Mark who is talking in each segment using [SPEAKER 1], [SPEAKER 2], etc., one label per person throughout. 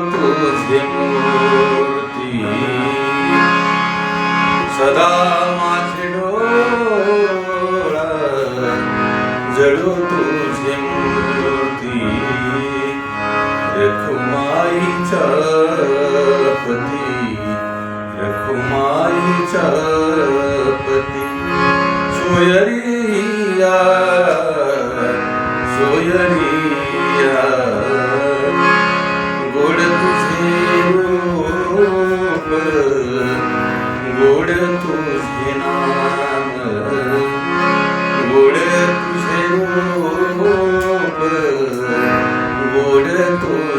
[SPEAKER 1] मध्यमूर्ती। सदा माझे डोळा जळू तुझे मूर्ती। रखुमाईचा पती रखुमाईचा पती सोयरी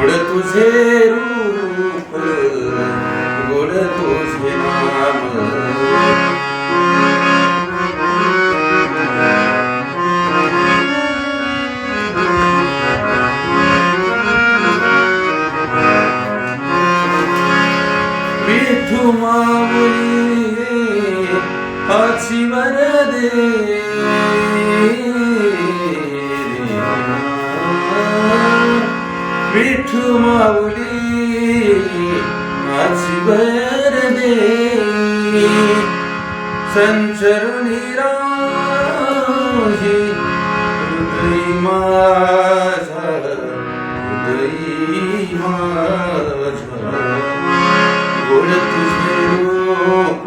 [SPEAKER 1] गोड तुझे रूप गोड तुझे नाम। विठू माऊली हाची वरदे विठू माऊली हाची संचरुणी राही हृदयी माझा हृदयी माझा. गोड तुझे रूप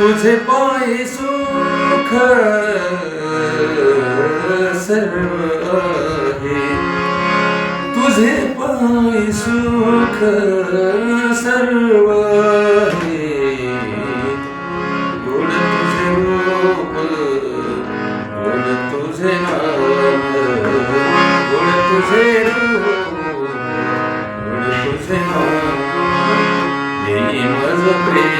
[SPEAKER 1] तुझे पाए सुख सर्व आहे तुझे पाय सुख सर्व आहे गोड तुझे रूप गोड तुझे नाम गोड तुझे रूप गोड तुझे नाम। मज प्रेम